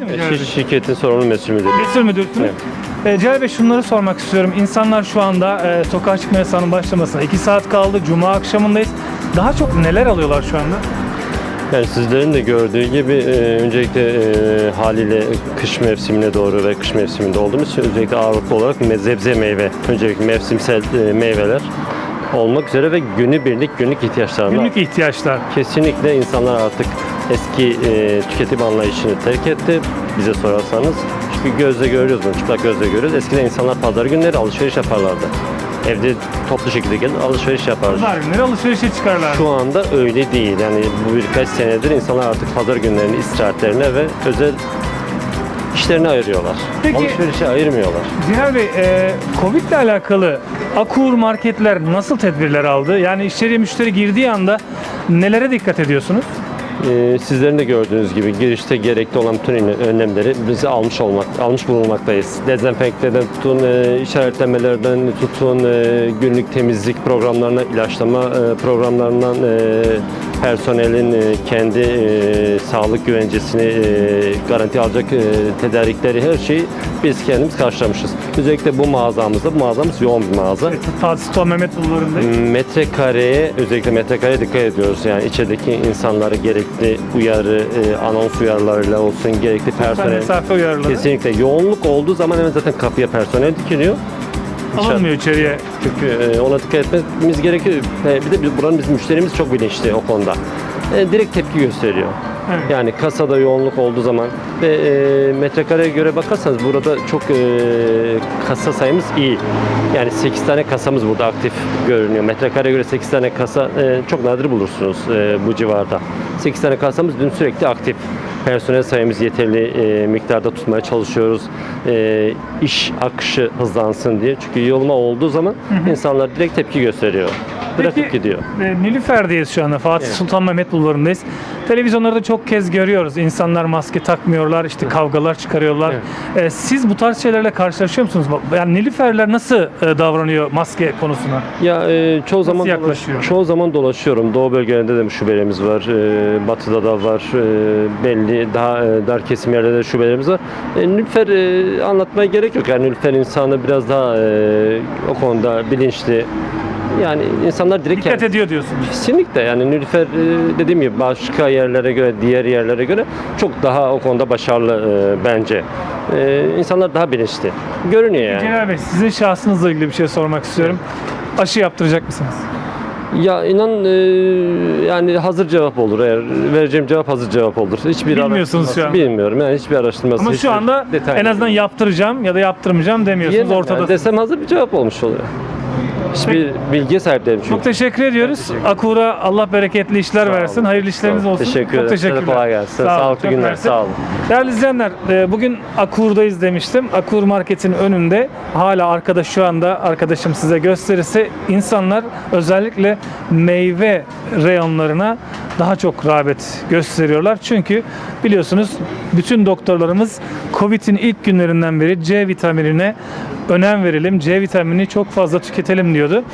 değil mi Celal Bey? Şi- Şirketin sorumlu mesul müdürü. Mesul müdürsünüz. E, Celal Bey şunları sormak istiyorum. İnsanlar şu anda e, sokağa çıkma yasağının başlamasına 2 saat kaldı. Cuma akşamındayız. Daha çok neler alıyorlar şu anda? Yani sizlerin de gördüğü gibi e, öncelikle e, haliyle kış mevsimine doğru ve kış mevsiminde olduğumuz için özellikle ağırlıklı olarak me- meyve, öncelikle mevsimsel e, meyveler olmak üzere ve günübirlik günlük ihtiyaçlarına Günlük ihtiyaçlar. kesinlikle insanlar artık eski e, tüketim anlayışını terk etti bize sorarsanız. Çünkü gözle görüyoruz bunu, çıplak gözle görüyoruz. Eskiden insanlar pazar günleri alışveriş yaparlardı. Evde toplu şekilde gelin alışveriş yaparlar. Pazar günleri alışverişe çıkarlar. Şu anda öyle değil. Yani bu birkaç senedir insanlar artık pazar günlerini istirahatlerine ve özel işlerine ayırıyorlar. Peki- Alışverişe ayırmıyorlar. Celal Bey, e, Covid ile alakalı Akur marketler nasıl tedbirler aldı? Yani içeriye müşteri girdiği anda nelere dikkat ediyorsunuz? Ee, sizlerin de gördüğünüz gibi girişte gerekli olan bütün önlemleri biz almış olmak, almış bulunmaktayız. Dezenfekteden tutun, e, işaretlemelerden tutun, e, günlük temizlik programlarına, ilaçlama e, programlarından e, personelin e, kendi e, sağlık güvencesini e, garanti alacak tedarikleri her şeyi biz kendimiz karşılamışız. Özellikle bu mağazamızda, bu mağazamız yoğun bir mağaza. Fatih Sultan Mehmet Bulvarı'ndayız. Metrekareye özellikle metrekareye dikkat ediyoruz. Yani içerideki insanlara gerekli uyarı, anons uyarılarıyla olsun, gerekli personel. mesafe uyarıları. Kesinlikle yoğunluk olduğu zaman hemen zaten kapıya personel dikiliyor. Alınmıyor içeriye. Çünkü e, ona dikkat etmemiz gerekiyor. E, bir de biz- buranın bizim müşterimiz çok bilinçli o konuda. E, direkt tepki gösteriyor. Evet. Yani kasada yoğunluk olduğu zaman ve e, metrekareye göre bakarsanız burada çok e, kasa sayımız iyi. Yani 8 tane kasamız burada aktif görünüyor. Metrekareye göre 8 tane kasa e, çok nadir bulursunuz e, bu civarda. 8 tane kasamız dün sürekli aktif. Personel sayımız yeterli e, miktarda tutmaya çalışıyoruz. E, iş akışı hızlansın diye. Çünkü yolma olduğu zaman insanlar direkt tepki gösteriyor. Bırakıp gidiyor. e, Nilüfer'deyiz şu anda. Fatih Evet. Sultan Mehmet Bulvarı'ndayız. Televizyonlarda çok kez görüyoruz. İnsanlar maske takmıyorlar, işte kavgalar çıkarıyorlar. E, siz bu tarz şeylerle karşılaşıyor musunuz? Yani Nilüferler nasıl e, davranıyor maske konusuna? Ya e, çoğu zaman yaklaşıyor? çoğu zaman dolaşıyorum. Doğu bölgelerinde de şubelerimiz var. E, batı'da da var. E, belli daha e, dar kesim yerlerde de şubelerimiz var. E, Nülfer e, anlatmaya gerek yok. Yani Nülfer insanı biraz daha e, o konuda bilinçli. Yani insanlar direkt Dikkat ediyor diyorsunuz. Kesinlikle yani Nülfer e, dediğim gibi başka yerlere göre, diğer yerlere göre çok daha o konuda başarılı e, bence. E, insanlar daha bilinçli. Görünüyor yani. Celal Bey sizin şahsınızla ilgili bir şey sormak istiyorum. Aşı yaptıracak mısınız? Ya inan e, yani hazır cevap olur eğer vereceğim cevap hazır cevap olur. Hiçbir Bilmiyorsunuz araştırması- şu an. Bilmiyorum yani hiçbir araştırması. Ama hiçbir şu anda detay en azından yaptıracağım ya da yaptırmayacağım demiyorsunuz Diyemem ortada. yani, desem hazır bir cevap olmuş oluyor. Hiçbir bilgiye sahip değilim çünkü. Çok teşekkür ediyoruz. Akur'a Allah bereketli işler Sağ versin. olun. Hayırlı işleriniz Sağ olun. olsun. Teşekkür Çok ederim. Size de teşekkürler. kolay gelsin. Sağlıklı çok günler. mersi. Sağ olun. Değerli izleyenler, e, bugün Akur'dayız demiştim. Akur Market'in önünde hala arkada şu anda arkadaşım size gösterirse insanlar özellikle meyve reyonlarına daha çok rağbet gösteriyorlar. Çünkü biliyorsunuz bütün doktorlarımız Covid'in ilk günlerinden beri C vitaminine önem verelim, C vitamini çok fazla tüketelim diyordu.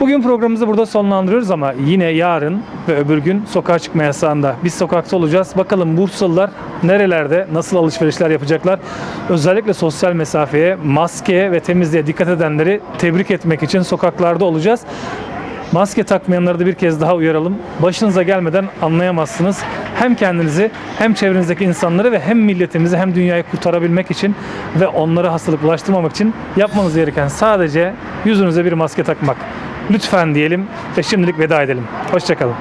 Bugün programımızı burada sonlandırıyoruz ama yine yarın ve öbür gün sokağa çıkma yasağında biz sokakta olacağız. Bakalım Bursalılar nerelerde nasıl alışverişler yapacaklar? Özellikle sosyal mesafeye, maskeye ve temizliğe dikkat edenleri tebrik etmek için sokaklarda olacağız. Maske takmayanları da bir kez daha uyaralım. Başınıza gelmeden anlayamazsınız. Hem kendinizi hem çevrenizdeki insanları ve hem milletimizi hem dünyayı kurtarabilmek için ve onlara hastalık bulaştırmamak için yapmanız gereken sadece yüzünüze bir maske takmak. Lütfen diyelim ve şimdilik veda edelim. Hoşçakalın.